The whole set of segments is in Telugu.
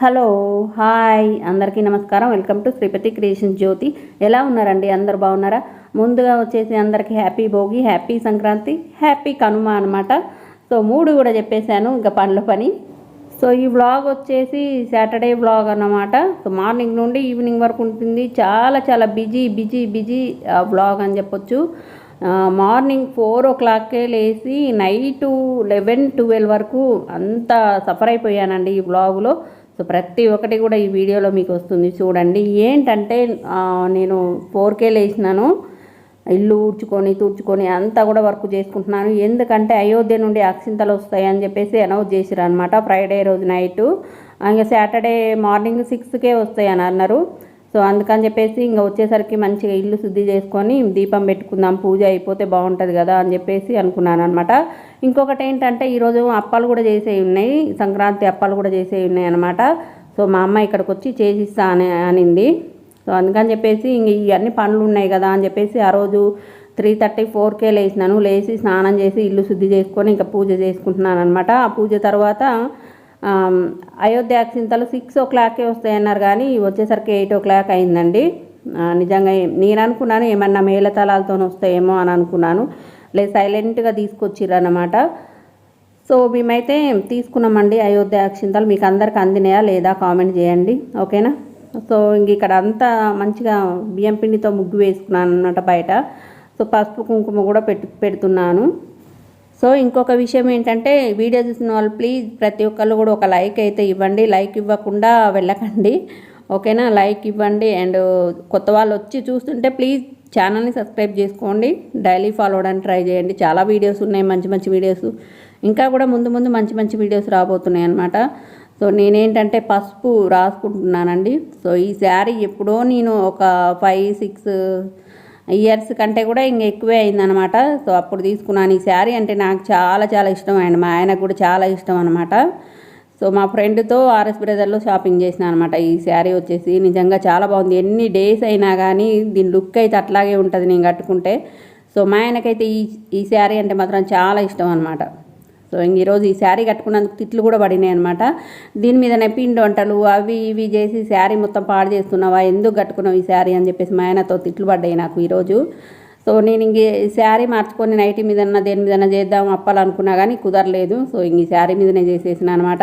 హలో హాయ్ అందరికీ నమస్కారం. Welcome to Sripathi creation Jyothi. ఎలా ఉన్నారండి? అందరు బాగున్నారా? ముందుగా వచ్చేసి అందరికీ happy Bhogi happy Sankranti happy Kanuma అనమాట సో మూడు కూడా చెప్పేశాను ఇంకా పనుల పని. సో ఈ వ్లాగ్ వచ్చేసి సాటర్డే వ్లాగ్ అన్నమాట. సో మార్నింగ్ నుండి ఈవినింగ్ వరకు ఉంటుంది. చాలా చాలా బిజీ బిజీ బిజీ వ్లాగ్ అని చెప్పొచ్చు. మార్నింగ్ ఫోర్ ఓ క్లాక్కే లేచి నైట్ లెవెన్ ట్వెల్వ్ వరకు అంత సఫర్ అయిపోయానండి ఈ వ్లాగ్లో. సో ప్రతి ఒక్కటి కూడా ఈ వీడియోలో మీకు వస్తుంది. చూడండి ఏంటంటే నేను ఫోర్కేలు లేచినాను. ఇల్లు ఊడ్చుకొని తుడుచుకొని అంతా కూడా వర్క్ చేసుకుంటున్నాను. ఎందుకంటే అయోధ్య నుండి అక్షింతలు వస్తాయి అని చెప్పేసి అనౌన్స్ చేసిరు అనమాట ఫ్రైడే రోజు నైటు. ఇంకా సాటర్డే మార్నింగ్ సిక్స్కే వస్తాయి అన్నారు. సో అందుకని చెప్పేసి ఇంకా వచ్చేసరికి మంచిగా ఇల్లు శుద్ధి చేసుకొని దీపం పెట్టుకుందాం పూజ అయిపోతే బాగుంటుంది కదా అని చెప్పేసి అనుకున్నాను అనమాట ఇంకొకటి ఏంటంటే ఈరోజు అప్పాలు కూడా చేసేవి ఉన్నాయి సంక్రాంతి అప్పాలు కూడా చేసేవి ఉన్నాయి అనమాట సో మా అమ్మ ఇక్కడికి వచ్చి చేసిస్తా అని అనింది. సో అందుకని చెప్పేసి ఇంక ఇవన్నీ పనులు ఉన్నాయి కదా అని చెప్పేసి ఆ రోజు త్రీ థర్టీ ఫోర్కే లేచినాను లేచి స్నానం చేసి ఇల్లు శుద్ధి చేసుకొని ఇంకా పూజ చేసుకుంటున్నాను అనమాట ఆ పూజ తర్వాత అయోధ్య అక్షింతలు సిక్స్ ఓ క్లాక్కే వస్తాయన్నారు కానీ వచ్చేసరికి ఎయిట్ ఓ క్లాక్ అయిందండి నిజంగా నేను అనుకున్నాను ఏమన్నా మేళతాళాలతో వస్తాయేమో అని అనుకున్నాను. లేదు సైలెంట్గా తీసుకొచ్చిర్రన్నమాట సో మేమైతే తీసుకున్నామండి అయోధ్య అక్షింతలు. మీకు అందరికి అందినాయా లేదా కామెంట్ చేయండి. ఓకేనా? సో ఇంక ఇక్కడ అంతా మంచిగా బియ్యం పిండితో ముగ్గు వేసుకున్నాను అనమాట బయట. సో పసుపు కుంకుమ కూడా పెట్టు పెడుతున్నాను. సో ఇంకొక విషయం ఏంటంటే వీడియో చూసిన వాళ్ళు ప్లీజ్ ప్రతి ఒక్కళ్ళు కూడా ఒక లైక్ అయితే ఇవ్వండి. లైక్ ఇవ్వకుండా వెళ్ళకండి. ఓకేనా? లైక్ ఇవ్వండి. అండ్ కొత్త వాళ్ళు వచ్చి చూస్తుంటే ప్లీజ్ ఛానల్ని సబ్స్క్రైబ్ చేసుకోండి. డైలీ ఫాలో అవడానికి ట్రై చేయండి. చాలా వీడియోస్ ఉన్నాయి. మంచి మంచి వీడియోస్ ఇంకా కూడా ముందు ముందు మంచి మంచి వీడియోస్ రాబోతున్నాయి అనమాట సో నేనేంటంటే పసుపు రాసుకుంటున్నానండి. సో ఈ శారీ ఎప్పుడో నేను ఒక ఫైవ్ సిక్స్ ఇయర్స్ కంటే కూడా ఇంక ఎక్కువే అయిందనమాట. సో అప్పుడు తీసుకున్నాను ఈ శారీ అంటే నాకు చాలా చాలా ఇష్టం అండ్ మా ఆయనకు కూడా చాలా ఇష్టం అనమాట. సో మా ఫ్రెండ్తో ఆర్ఎస్ బ్రదర్లో షాపింగ్ చేసిన అనమాట. ఈ శారీ వచ్చేసి నిజంగా చాలా బాగుంది. ఎన్ని డేస్ అయినా కానీ దీని లుక్ అయితే అట్లాగే ఉంటుంది నేను కట్టుకుంటే. సో మా ఆయనకైతే ఈ ఈ శారీ అంటే మాత్రం చాలా ఇష్టం అనమాట. సో ఇంక ఈరోజు ఈ శారీ కట్టుకున్నందుకు తిట్లు కూడా పడినాయి అనమాట దీని మీదనే పిండి వంటలు అవి ఇవి చేసి శారీ మొత్తం పాడు చేస్తున్నావా? ఎందుకు కట్టుకున్నావు ఈ శారీ అని చెప్పేసి మా ఆయనతో తిట్లు పడ్డాయి నాకు ఈరోజు సో నేను ఇంక ఈ శారీ మార్చుకొని నైట్ మీదన్నా దేని మీదన్నా చేద్దాం అప్పాలనుకున్నా కానీ కుదరలేదు. సో ఇంక ఈ శారీ మీదనే చేసేసిన అనమాట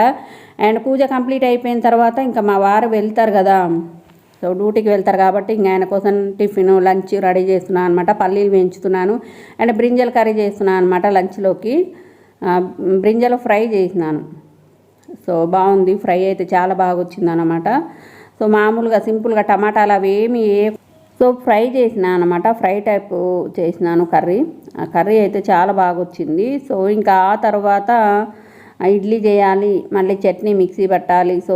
అండ్ పూజ కంప్లీట్ అయిపోయిన తర్వాత ఇంకా మా వారు వెళ్తారు కదా. సో డ్యూటీకి వెళ్తారు కాబట్టి ఇంకా ఆయన కోసం టిఫిన్ లంచ్ రెడీ చేస్తున్నాను అనమాట పల్లీలు వేయించుతున్నాను. అండ్ బ్రింజల్ కర్రీ చేస్తున్నాను అనమాట లంచ్లోకి. బ్రింజలు ఫ్రై చేసినాను. సో బాగుంది ఫ్రై అయితే చాలా బాగా వచ్చింది అనమాట సో మామూలుగా సింపుల్గా టమాటాలు అవి ఏమి సో ఫ్రై చేసిన అనమాట ఫ్రై టైప్ చేసినాను కర్రీ. ఆ కర్రీ అయితే చాలా బాగా వచ్చింది సో ఇంకా ఆ తర్వాత ఇడ్లీ చేయాలి మళ్ళీ చట్నీ మిక్సీ పట్టాలి. సో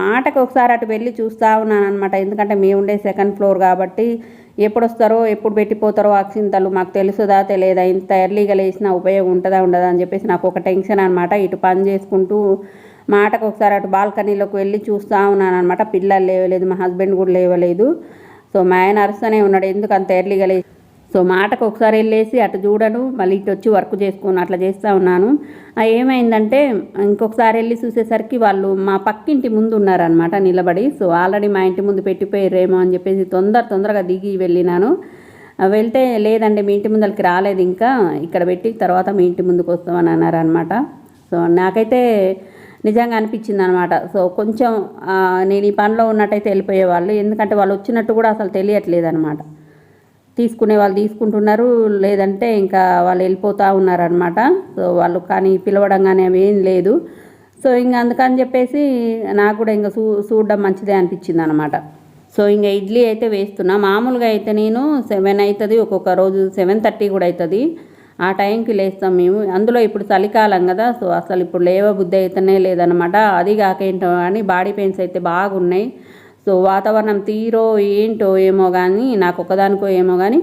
మాటకు ఒకసారి అటు వెళ్ళి చూస్తూ ఉన్నాను అనమాట ఎందుకంటే మేము ఉండే సెకండ్ ఫ్లోర్ కాబట్టి ఎప్పుడు వస్తారో ఎప్పుడు పెట్టిపోతారో అక్షింతలు మాకు తెలుసుదా తెలియదా? ఇంత ఎర్లీగా లేచినా ఉపయోగం ఉంటుందా ఉండదా అని చెప్పేసి నాకు ఒక టెన్షన్ అనమాట ఇటు పని చేసుకుంటూ మాటకు ఒకసారి అటు బాల్కనీలోకి వెళ్ళి చూస్తూ ఉన్నాను అనమాట పిల్లలు లేవలేదు మా హస్బెండ్ కూడా లేవలేదు. సో మా ఆయన అరుస్తూనే ఉన్నాడు. ఎందుకు అంత ఎర్లీగా లేచి సో మాటకు ఒకసారి వెళ్ళేసి అటు చూడను మళ్ళీ ఇటు వచ్చి వర్క్ చేసుకోను అట్లా చేస్తూ ఉన్నాను. ఏమైందంటే ఇంకొకసారి వెళ్ళి చూసేసరికి వాళ్ళు మా పక్కింటి ముందు ఉన్నారనమాట నిలబడి. సో ఆల్రెడీ మా ఇంటి ముందు పెట్టిపోయారేమో అని చెప్పేసి తొందర తొందరగా దిగి వెళ్ళినాను. వెళ్తే లేదండి మీ ఇంటి ముందరికి రాలేదు ఇంకా ఇక్కడ పెట్టి తర్వాత మీ ఇంటి ముందుకు వస్తామని అన్నారు అనమాట సో నాకైతే నిజంగా అనిపించింది అనమాట సో కొంచెం నేను ఈ పనిలో ఉన్నట్టయితే వెళ్ళిపోయేవాళ్ళు ఎందుకంటే వాళ్ళు వచ్చినట్టు కూడా అసలు తెలియట్లేదు అనమాట తీసుకునే వాళ్ళు తీసుకుంటున్నారు లేదంటే ఇంకా వాళ్ళు వెళ్ళిపోతూ ఉన్నారనమాట సో వాళ్ళు కానీ పిలవడం కానీ ఏం లేదు. సో ఇంకా అందుకని చెప్పేసి నాకు కూడా ఇంకా చూ చూడడం మంచిదే అనిపించింది అనమాట సో ఇంకా ఇడ్లీ అయితే వేస్తున్నా. మామూలుగా అయితే నేను సెవెన్ అవుతుంది ఒక్కొక్క రోజు సెవెన్ థర్టీ కూడా అవుతుంది ఆ టైంకి లేస్తాం మేము. అందులో ఇప్పుడు చలికాలం కదా సో అసలు ఇప్పుడు లేవ బుద్ధి అయితేనే లేదనమాట అది కాక ఏంటో కానీ బాడీ పెయిన్స్ అయితే బాగున్నాయి. సో వాతావరణం తీరో ఏంటో ఏమో కానీ నాకు ఒకదానికో ఏమో కానీ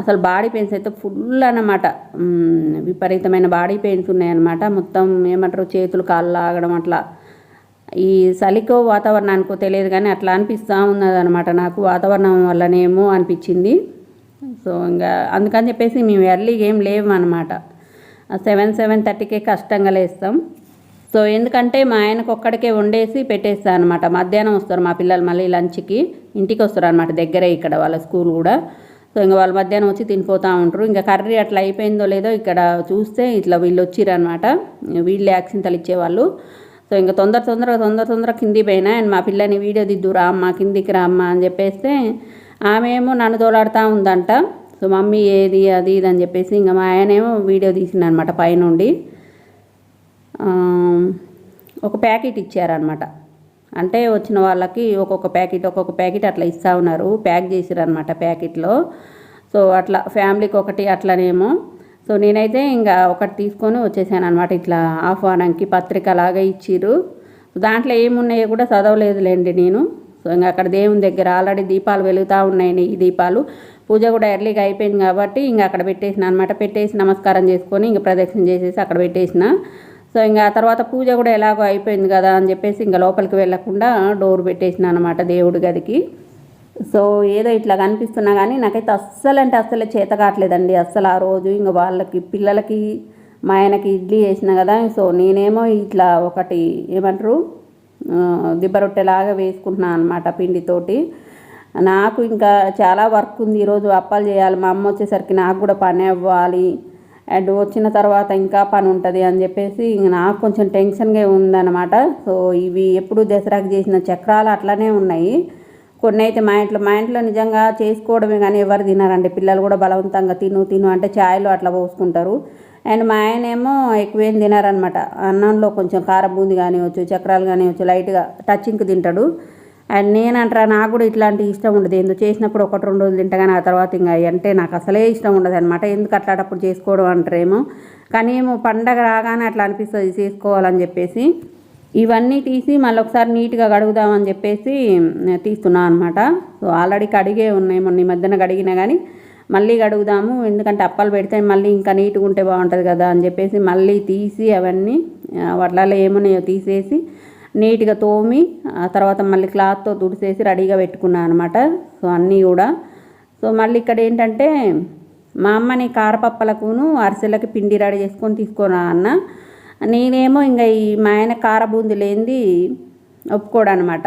అసలు బాడీ పెయిన్స్ అయితే ఫుల్ అన్నమాట. విపరీతమైన బాడీ పెయిన్స్ ఉన్నాయన్నమాట. మొత్తం ఏమంటారు చేతులు కాళ్ళు ఆగడం అట్లా. ఈ చలికో వాతావరణానికో తెలియదు కానీ అట్లా అనిపిస్తూ ఉన్నదనమాట నాకు. వాతావరణం వల్లనేమో అనిపించింది. సో ఇంకా అందుకని చెప్పేసి మేము ఎర్లీగా ఏం లేవు అనమాట సెవెన్ సెవెన్ థర్టీకే కష్టంగా లేస్తాం. సో ఎందుకంటే మా ఆయనకు ఒక్కడికే వండేసి పెట్టేస్తాను అనమాట మధ్యాహ్నం వస్తారు మా పిల్లలు మళ్ళీ లంచ్కి ఇంటికి వస్తారు అనమాట దగ్గరే ఇక్కడ వాళ్ళ స్కూల్ కూడా. సో ఇంకా వాళ్ళు మధ్యాహ్నం వచ్చి తినిపోతూ ఉంటారు. ఇంకా కర్రీ అట్లా అయిపోయిందో లేదో ఇక్కడ చూస్తే ఇట్లా వీళ్ళు వచ్చిరనమాట వీళ్ళు యాక్సింతలు ఇచ్చేవాళ్ళు. సో ఇంకా తొందర తొందరగా తొందర తొందర కింది పోయినా అండ్ మా పిల్లని వీడియో దిద్దు రామ్మ కిందికి రా అమ్మ అని చెప్పేస్తే ఆమె ఏమో నన్ను తోలాడుతూ ఉందంట. సో మమ్మీ ఏది అది ఇది అని చెప్పేసి ఇంకా మా ఆయనేమో వీడియో తీసిందనమాట పైనుండి. ఒక ప్యాకెట్ ఇచ్చారనమాట అంటే వచ్చిన వాళ్ళకి ఒక్కొక్క ప్యాకెట్ ఒక్కొక్క ప్యాకెట్ అట్లా ఇస్తూ ఉన్నారు. ప్యాక్ చేసిరనమాట ప్యాకెట్లో. సో అట్లా ఫ్యామిలీకి ఒకటి అట్లనేమో. సో నేనైతే ఇంకా ఒకటి తీసుకొని వచ్చేసాను అనమాట ఇట్లా ఆహ్వానంకి పత్రిక లాగా ఇచ్చిర్రు దాంట్లో ఏమున్నాయో కూడా చదవలేదులేండి నేను. సో ఇంకా అక్కడ దేవుని దగ్గర ఆల్రెడీ దీపాలు వెలుగుతూ ఉన్నాయి ఈ దీపాలు. పూజ కూడా ఎర్లీగా అయిపోయింది కాబట్టి ఇంకా అక్కడ పెట్టేసిన అనమాట పెట్టేసి నమస్కారం చేసుకొని ఇంకా ప్రదక్షిణ చేసేసి అక్కడ పెట్టేసిన. సో ఇంకా ఆ తర్వాత పూజ కూడా ఎలాగో అయిపోయింది కదా అని చెప్పేసి ఇంకా లోపలికి వెళ్ళకుండా డోర్ పెట్టేసిన అనమాట దేవుడి గదికి. సో ఏదో ఇట్లా కనిపిస్తున్నా కానీ నాకైతే అస్సలు అంటే అస్సలు చేత కావట్లేదండి. అస్సలు ఆ రోజు ఇంకా వాళ్ళకి పిల్లలకి మా ఆయనకి ఇడ్లీ చేసిన కదా. సో నేనేమో ఇట్లా ఒకటి ఏమంటారు దిబ్బరొట్టెలాగా దిబ్బ రొట్టెలాగా వేసుకుంటున్నాను అనమాట పిండితోటి. నాకు ఇంకా చాలా వర్క్ ఉంది. ఈరోజు అప్పాలు చేయాలి. మా అమ్మ వచ్చేసరికి నాకు కూడా పని అవ్వాలి. అండ్ వచ్చిన తర్వాత ఇంకా పని ఉంటుంది అని చెప్పేసి ఇంక నాకు కొంచెం టెన్షన్గా ఉందన్నమాట. సో ఇవి ఎప్పుడు దసరాకి చేసిన చక్రాలు అట్లానే ఉన్నాయి. కొన్ని అయితే మా ఇంట్లో మా ఇంట్లో నిజంగా చేసుకోవడమే కానీ ఎవరు తినారండి. పిల్లలు కూడా బలవంతంగా తిను తిను అంటే ఛాయ్లో అట్లా పోసుకుంటారు. అండ్ మా ఆయన ఏమో ఎక్కువేం తినారనమాట అన్నంలో కొంచెం కారం బూంది కానివచ్చు చక్రాలు కానివచ్చు లైట్గా టచింగ్కి తింటాడు. అండ్ నేనంటారా నాకు కూడా ఇట్లాంటి ఇష్టం ఉండదు. ఎందుకు చేసినప్పుడు ఒకటి రెండు రోజులు తింటా కానీ ఆ తర్వాత ఇంకా అంటే నాకు అసలే ఇష్టం ఉండదు అనమాట ఎందుకు అట్లాంటప్పుడు చేసుకోవడం అంటారేమో. కానీ ఏమో పండగ రాగానే అట్లా అనిపిస్తుంది చేసుకోవాలని చెప్పేసి. ఇవన్నీ తీసి మళ్ళీ ఒకసారి నీట్గా కడుగుదామని చెప్పేసి తీస్తున్నాను అనమాట సో ఆల్రెడీ కడిగే ఉన్నాయి. మొన్న ఈ మధ్యన కడిగినా కానీ మళ్ళీ కడుగుదాము. ఎందుకంటే అప్పాలు పెడితే మళ్ళీ ఇంకా నీట్గా ఉంటే బాగుంటుంది కదా అని చెప్పేసి మళ్ళీ తీసి అవన్నీ ఆ, ఏమున్నాయో తీసేసి నీట్గా తోమి ఆ తర్వాత మళ్ళీ క్లాత్తో తుడిసేసి రెడీగా పెట్టుకున్నాను అనమాట సో అన్నీ కూడా. సో మళ్ళీ ఇక్కడ ఏంటంటే మా అమ్మని కారపప్పలకును అరిసెలకి పిండి రెడీ చేసుకొని తీసుకున్నా అన్న. నేనేమో ఇంకా ఈ మా ఆయన కార బూంది లేనిది ఒప్పుకోడు అనమాట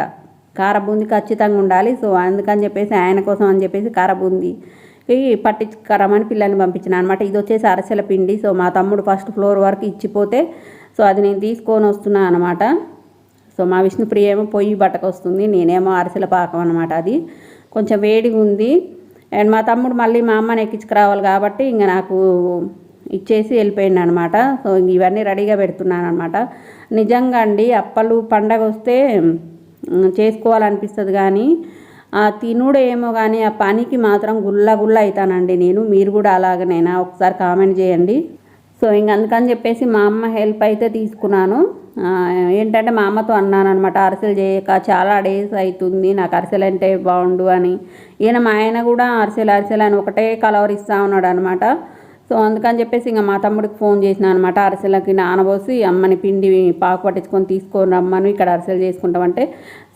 కార బూంది ఖచ్చితంగా ఉండాలి. సో అందుకని చెప్పేసి ఆయన కోసం అని చెప్పేసి కార బూంది పట్టించుకరమని పిల్లల్ని పంపించిన అనమాట ఇది వచ్చేసి అరసెల పిండి. సో మా తమ్ముడు ఫస్ట్ ఫ్లోర్ వరకు ఇచ్చిపోతే సో అది నేను తీసుకొని వస్తున్నాను అనమాట సో మా విష్ణుప్రియ ఏమో పొయ్యి బట్టకొస్తుంది నేనేమో అరిసెల పాకం అనమాట అది. కొంచెం వేడిగా ఉంది. అండ్ మా తమ్ముడు మళ్ళీ మా అమ్మని ఎక్కించుకురావాలి కాబట్టి ఇంకా నాకు ఇచ్చేసి వెళ్ళిపోయింది అనమాట సో ఇవన్నీ రెడీగా పెడుతున్నాను అనమాట నిజంగా అండి అప్పలు పండగ వస్తే చేసుకోవాలనిపిస్తుంది కానీ ఆ తినుడు ఏమో కానీ ఆ పనికి మాత్రం గుల్ల గుల్ల అవుతానండి నేను. మీరు కూడా అలాగనేనా? ఒకసారి కామెంట్ చేయండి. సో ఇంక అందుకని చెప్పేసి మా అమ్మ హెల్ప్ అయితే తీసుకున్నాను. ఏంటంటే మా అమ్మతో అన్నాను అనమాట అరిసెలు చేయక చాలా డేస్ అవుతుంది నాకు అరిసెలు అంటే బాగుండు అని. ఈయన మా ఆయన కూడా అరిసెలు అరిసెలు అని ఒకటే కలవర్ ఇస్తా ఉన్నాడు అనమాట సో అందుకని చెప్పేసి ఇంకా మా తమ్ముడికి ఫోన్ చేసిన అనమాట అరిసెలకి నానబోసి అమ్మని పిండి పాకు పట్టించుకొని తీసుకొని రమ్మను ఇక్కడ అరిసెలు చేసుకుంటామంటే.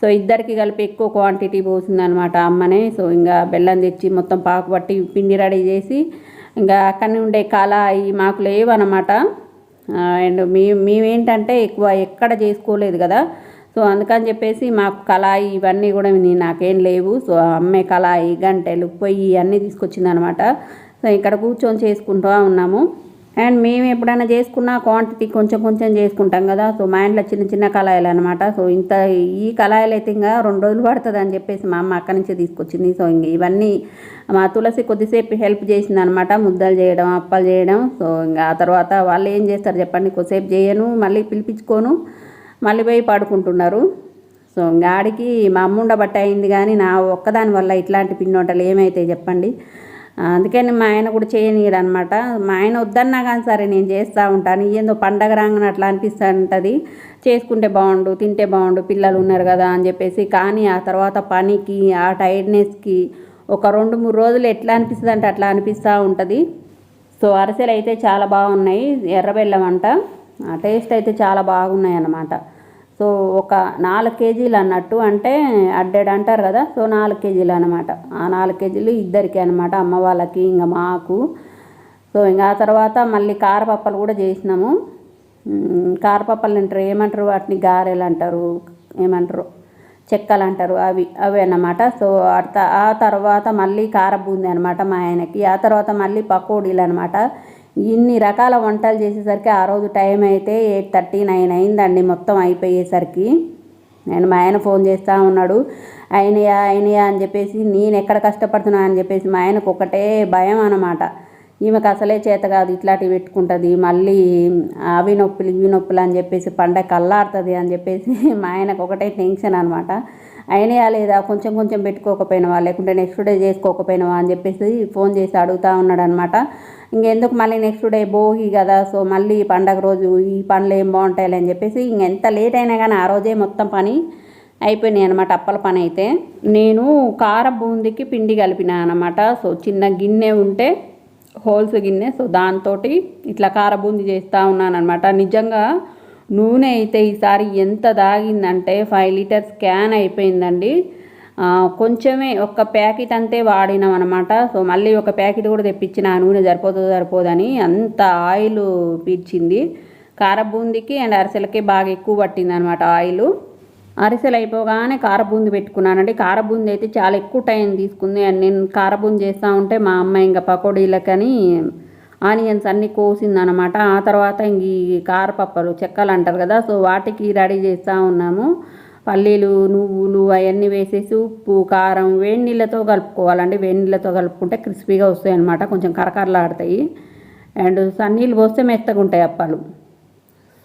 సో ఇద్దరికి కలిపి ఎక్కువ క్వాంటిటీ పోసిందనమాట అమ్మనే. సో ఇంకా బెల్లం తెచ్చి మొత్తం పాకు పట్టి పిండి రెడీ చేసి ఇంకా అక్కడనే ఉండే కళాయి మాకు లేవన్నమాట. అండ్ మీ మేమేంటంటే ఎక్కువ ఎక్కడ చేసుకోలేదు కదా. సో అందుకని చెప్పేసి మాకు కళాయి ఇవన్నీ కూడా నాకేం లేవు. సో అమ్మే కళాయి గంటెలు పొయ్యి అన్నీ తీసుకొచ్చింది అనమాట సో ఇక్కడ కూర్చొని చేసుకుంటూ ఉన్నాము. అండ్ మేము ఎప్పుడైనా చేసుకున్న క్వాంటిటీ కొంచెం కొంచెం చేసుకుంటాం కదా. సో మా ఇంట్లో చిన్న చిన్న కళాయిలు అనమాట సో ఇంత ఈ కళాయిలు అయితే ఇంకా రెండు రోజులు పడుతుంది అని చెప్పేసి మా అమ్మ అక్కడి నుంచే తీసుకొచ్చింది. సో ఇంక ఇవన్నీ మా తులసి కొద్దిసేపు హెల్ప్ చేసింది అనమాట ముద్దలు చేయడం అప్పలు చేయడం. సో ఇంకా ఆ తర్వాత వాళ్ళు ఏం చేస్తారు చెప్పండి. కొద్దిసేపు చేయను మళ్ళీ పిలిపించుకోను మళ్ళీ పోయి పడుకుంటున్నారు. సో ఇంకా ఆడికి మా అమ్మ బట్ట అయింది కానీ నా ఒక్కదాని వల్ల ఇట్లాంటి పిన్నోటలు వంటలు చెప్పండి. అందుకని మా ఆయన కూడా చేయనీయడు అనమాట మా ఆయన వద్దన్నా కానీ సరే నేను చేస్తూ ఉంటాను. ఏందో పండగ రాగానే అట్లా అనిపిస్తూ ఉంటుంది చేసుకుంటే బాగుండు తింటే బాగుండు పిల్లలు ఉన్నారు కదా అని చెప్పేసి. కానీ ఆ తర్వాత పనికి ఆ టైర్డ్నెస్కి ఒక రెండు మూడు రోజులు ఎట్లా అనిపిస్తుంది అంటే అట్లా అనిపిస్తూ ఉంటుంది. సో అరిసెలు అయితే చాలా బాగున్నాయి. ఎర్రబెల్లం అంట. ఆ టేస్ట్ అయితే చాలా బాగున్నాయి అన్నమాట సో ఒక నాలుగు కేజీలు అన్నట్టు అంటే అడ్డెడ్ అంటారు కదా సో నాలుగు కేజీలు అనమాట ఆ నాలుగు కేజీలు ఇద్దరికి అనమాట అమ్మ వాళ్ళకి ఇంకా మాకు. సో ఇంకా ఆ తర్వాత మళ్ళీ కారపప్పలు కూడా చేసినాము. కారపప్పలు అంటారు ఏమంటారు వాటిని? గారెలు అంటారు ఏమంటారు? చెక్కలు అంటారు అవి అవి అన్నమాట. సో ఆ ఆ తర్వాత మళ్ళీ కార బూంది అనమాట మా ఆయనకి. ఆ తర్వాత మళ్ళీ పకోడీలు అనమాట ఇన్ని రకాల వంటలు చేసేసరికి ఆ రోజు టైం అయితే ఎయిట్ థర్టీ నైన్ అయిందండి మొత్తం అయిపోయేసరికి. నేను మా ఆయన ఫోన్ చేస్తూ ఉన్నాడు అయినయా అయినయా అని చెప్పేసి నేను ఎక్కడ కష్టపడుతున్నా అని చెప్పేసి మా ఆయనకు ఒకటే భయం అన్నమాట. ఈమెకు అసలే చేత కాదు ఇట్లాంటివి పెట్టుకుంటుంది మళ్ళీ అవి నొప్పులు ఇవి నొప్పులు అని చెప్పేసి పండగ కల్లాడుతుంది అని చెప్పేసి మా ఆయనకు ఒకటే టెన్షన్ అనమాట అయినయా లేదా? కొంచెం కొంచెం పెట్టుకోకపోయినావా? లేకుంటే నెక్స్ట్ డే చేసుకోకపోయినావా అని చెప్పేసి ఫోన్ చేసి అడుగుతూ ఉన్నాడు అనమాట ఇంకెందుకు మళ్ళీ నెక్స్ట్ డే భోగి కదా సో మళ్ళీ పండగ రోజు ఈ పనులు ఏం బాగుంటాయి అని చెప్పేసి ఇంకెంత లేట్ అయినా కానీ ఆ రోజే మొత్తం పని అయిపోయినాయి అనమాట అప్పల పని అయితే. నేను కార బూందికి పిండి కలిపిన అనమాట సో చిన్న గిన్నె ఉంటే హోల్స్ గిన్నె సో దాంతో ఇట్లా కార బూంది చేస్తూ ఉన్నాను అనమాట నిజంగా నూనె అయితే ఈసారి ఎంత దాగిందంటే ఫైవ్ లీటర్స్ క్యాన్ అయిపోయిందండి. కొంచెమే ఒక ప్యాకెట్ అంతే వాడినాం అనమాట సో మళ్ళీ ఒక ప్యాకెట్ కూడా తెప్పించిన ఆ నూనె సరిపోతుందో సరిపోదని అంత ఆయిల్ పీల్చింది కార బూందికి అండ్ అరిసెలకి బాగా ఎక్కువ పట్టింది అనమాట ఆయిల్ అరిసెలు అయిపోగానే కారబూంది పెట్టుకున్నానండి. కారబూంది అయితే చాలా ఎక్కువ టైం తీసుకుంది. అండ్ నేను కారబూంది చేస్తూ ఉంటే మా అమ్మ ఇంకా పకోడీలకని ఆనియన్స్ అన్నీ కోసిందనమాట ఆ తర్వాత ఇంక ఈ కారపప్పలు చెక్కలు అంటారు కదా సో వాటికి రెడీ చేస్తూ ఉన్నాము. పల్లీలు నువ్వులు అవన్నీ వేసేసి ఉప్పు కారం వేడి నీళ్ళతో కలుపుకోవాలండి. వేడి నీళ్ళతో కలుపుకుంటే క్రిస్పీగా వస్తాయి అనమాట కొంచెం కరకరలాడతాయి. అండ్ సన్నీళ్ళు పోస్తే మెత్తగా ఉంటాయి అప్పాలు.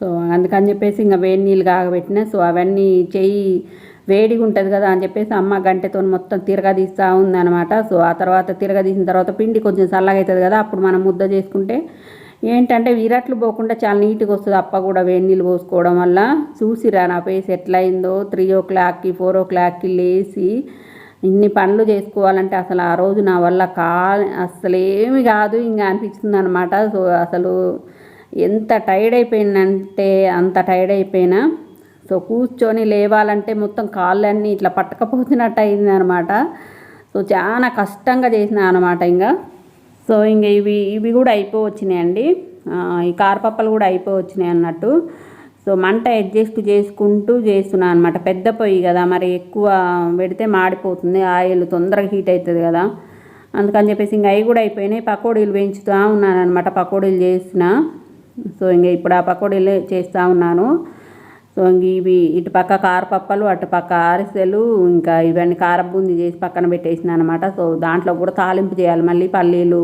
సో అందుకని చెప్పేసి ఇంకా వేడి నీళ్ళు కాగబెట్టిన సో అవన్నీ చెయ్యి వేడిగా ఉంటుంది కదా అని చెప్పేసి అమ్మ గంటెతో మొత్తం తిరగదీస్తూ ఉందనమాట సో ఆ తర్వాత తిరగదీసిన తర్వాత పిండి కొంచెం చల్లగా అవుతుంది కదా అప్పుడు మనం ముద్ద చేసుకుంటే ఏంటంటే విరట్లు పోకుండా చాలా నీట్గా వస్తుంది. అప్ప కూడా వేడి నీళ్ళు పోసుకోవడం వల్ల చూసిరా నా ఫేస్ ఎట్లా అయిందో త్రీ ఓ క్లాక్కి ఫోర్ ఓ క్లాక్కి లేచి ఇన్ని పనులు చేసుకోవాలంటే అసలు ఆ రోజు నా వల్ల కా అసలేమి కాదు ఇంకా అనిపిస్తుంది అనమాట సో అసలు ఎంత టైర్డ్ అయిపోయిందంటే అంత టైర్డ్ అయిపోయినా సో కూర్చొని లేవాలంటే మొత్తం కాళ్ళన్నీ ఇట్లా పట్టకపోతున్నట్టు అయింది అనమాట సో చాలా కష్టంగా చేసిన అనమాట ఇంకా సో ఇంక ఇవి ఇవి కూడా అయిపోవచ్చినాయండి. ఈ కారపప్పలు కూడా అయిపోవచ్చినాయి అన్నట్టు. సో మంట అడ్జస్ట్ చేసుకుంటూ చేస్తున్నాను అనమాట పెద్ద పొయ్యి కదా మరి ఎక్కువ పెడితే మాడిపోతుంది ఆయిల్ తొందరగా హీట్ అవుతుంది కదా. అందుకని చెప్పేసి ఇంకా అవి కూడా అయిపోయినాయి. పకోడీలు పెంచుతూ ఉన్నాను అనమాట పకోడీలు చేసిన సో ఇంక ఇప్పుడు ఆ పకోడీలు చేస్తూ ఉన్నాను. ఇవి ఇటు పక్క కారపప్పలు అటు పక్క అరిసెలు ఇంకా ఇవన్నీ కారబూంది చేసి పక్కన పెట్టేసిన అనమాట సో దాంట్లో కూడా తాలింపు చేయాలి. మళ్ళీ పల్లీలు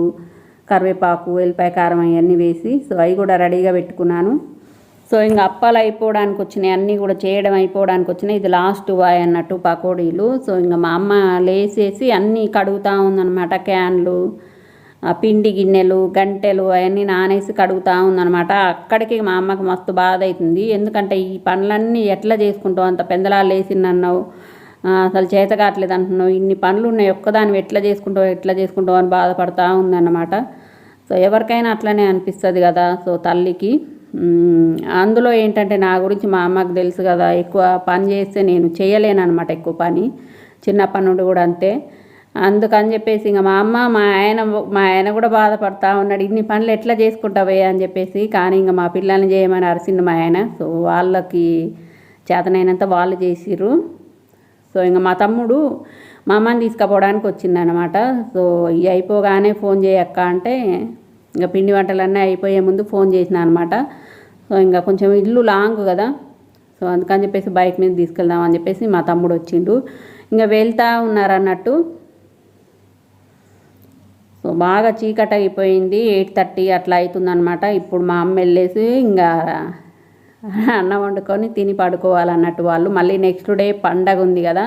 కరివేపాకు వెల్లిపాయ కారం అవన్నీ వేసి సో అవి కూడా రెడీగా పెట్టుకున్నాను. సో ఇంకా అప్పాలు అయిపోవడానికి వచ్చినాయి. అన్నీ కూడా చేయడం అయిపోవడానికి వచ్చినాయి. ఇది లాస్ట్ వాయ్ అన్నట్టు పకోడీలు. సో ఇంకా మా అమ్మ లేసేసి అన్నీ కడుగుతూ ఉందన్నమాట. క్యాన్లు పిండి గిన్నెలు గంటెలు అవన్నీ నానేసి కడుగుతూ ఉందనమాట అక్కడికి మా అమ్మకి మస్తు బాధ అవుతుంది ఎందుకంటే ఈ పనులన్నీ ఎట్లా చేసుకుంటావు? అంత పెందలాలు వేసిందన్నావు అసలు చేతగాట్లేదు అంటున్నావు. ఇన్ని పనులు ఉన్నాయి. ఒక్కదాన్ని ఎట్లా చేసుకుంటావు? ఎట్లా చేసుకుంటావు? అని బాధపడతా ఉందన్నమాట. సో ఎవరికైనా అట్లనే అనిపిస్తుంది కదా. సో తల్లికి. అందులో ఏంటంటే నా గురించి మా అమ్మకు తెలుసు కదా. ఎక్కువ పని చేస్తే నేను చేయలేను అనమాట ఎక్కువ పని. చిన్నప్పటి నుండి కూడా అంతే. అందుకని చెప్పేసి ఇంకా మా అమ్మ మా ఆయన మా ఆయన కూడా బాధపడతా ఉన్నాడు. ఇన్ని పనులు ఎట్లా చేసుకుంటావే అని చెప్పేసి కానీ ఇంకా మా పిల్లల్ని చేయమని అరిసిండు మా ఆయన. సో వాళ్ళకి చేతనైనంత వాళ్ళు చేసిర్రు. సో ఇంకా మా తమ్ముడు మా అమ్మని తీసుకుపోవడానికి వచ్చిందనమాట సో ఇవి అయిపోగానే ఫోన్ చేయక్క అంటే ఇంకా పిండి వంటలన్నీ అయిపోయే ముందు ఫోన్ చేసిన అనమాట. సో ఇంకా కొంచెం ఇల్లు లాంగ్ కదా. సో అందుకని చెప్పేసి బైక్ మీద తీసుకెళ్దాం అని చెప్పేసి మా తమ్ముడు వచ్చిండు. ఇంకా వెళ్తా ఉన్నారన్నట్టు సో బాగా చీకట అయిపోయింది ఎయిట్ థర్టీ అట్లా అవుతుందనమాట ఇప్పుడు మా అమ్మ వెళ్ళేసి ఇంకా అన్నం వండుకొని తిని పడుకోవాలన్నట్టు వాళ్ళు. మళ్ళీ నెక్స్ట్ డే పండగ ఉంది కదా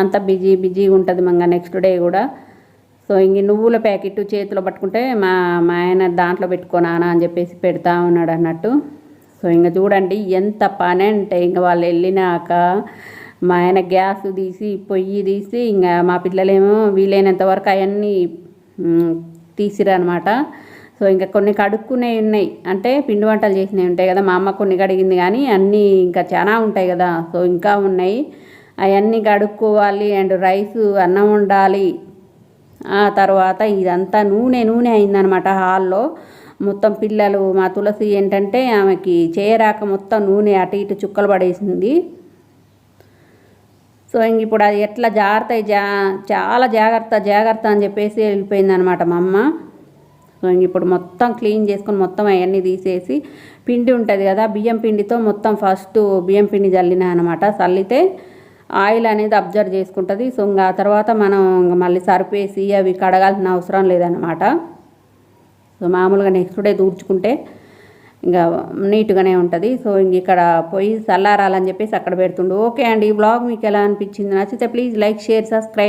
అంత బిజీ బిజీగా ఉంటుంది మంగ నెక్స్ట్ డే కూడా. సో ఇంక నువ్వుల ప్యాకెట్ చేతిలో పట్టుకుంటే మా మా ఆయన దాంట్లో పెట్టుకోనానా అని చెప్పేసి పెడతా ఉన్నాడు అన్నట్టు. సో ఇంకా చూడండి ఎంత పని అంటే ఇంకా వాళ్ళు వెళ్ళినాక మా ఆయన గ్యాస్ తీసి పొయ్యి తీసి ఇంకా మా పిల్లలేమో వీలైనంత వరకు అవన్నీ తీసిరనమాట సో ఇంకా కొన్ని కడుక్కునే ఉన్నాయి. అంటే పిండి వంటలు చేసినవి ఉంటాయి కదా మా అమ్మ కొన్ని కడిగింది కానీ అన్నీ ఇంకా చాలా ఉంటాయి కదా. సో ఇంకా ఉన్నాయి. అవన్నీ కడుక్కోవాలి అండ్ రైస్ అన్నం ఉండాలి ఆ తర్వాత ఇదంతా నూనె నూనె అయిందనమాట హాల్లో. మొత్తం పిల్లలు మా తులసి ఏంటంటే ఆమెకి చేయరాక మొత్తం నూనె అటు ఇటు చుక్కలు పడేసింది. సో ఇంక ఇప్పుడు అది ఎట్లా జాగ్రత్త జా చాలా జాగ్రత్త జాగ్రత్త అని చెప్పేసి వెళ్ళిపోయింది అనమాట మా అమ్మ. సో ఇంక ఇప్పుడు మొత్తం క్లీన్ చేసుకొని మొత్తం అవన్నీ తీసేసి పిండి ఉంటుంది కదా బియ్యం పిండితో మొత్తం ఫస్ట్ బియ్యం పిండి జల్లిన అనమాట చల్లితే ఆయిల్ అనేది అబ్జర్వ్ చేసుకుంటుంది. సో ఇంకా ఆ తర్వాత మనం మళ్ళీ సరిపేసి అవి కడగాల్సిన అవసరం లేదనమాట సో మామూలుగా నెక్స్ట్ డే దూడ్చుకుంటే ఇంకా నీట్గానే ఉంటుంది. సో ఇంక ఇక్కడ పోయి చల్లారాలని చెప్పేసి అక్కడ పెడుతుండు. ఓకే అండి ఈ బ్లాగ్ మీకు ఎలా అనిపించింది? నచ్చితే ప్లీజ్ లైక్ షేర్ సబ్స్క్రైబ్.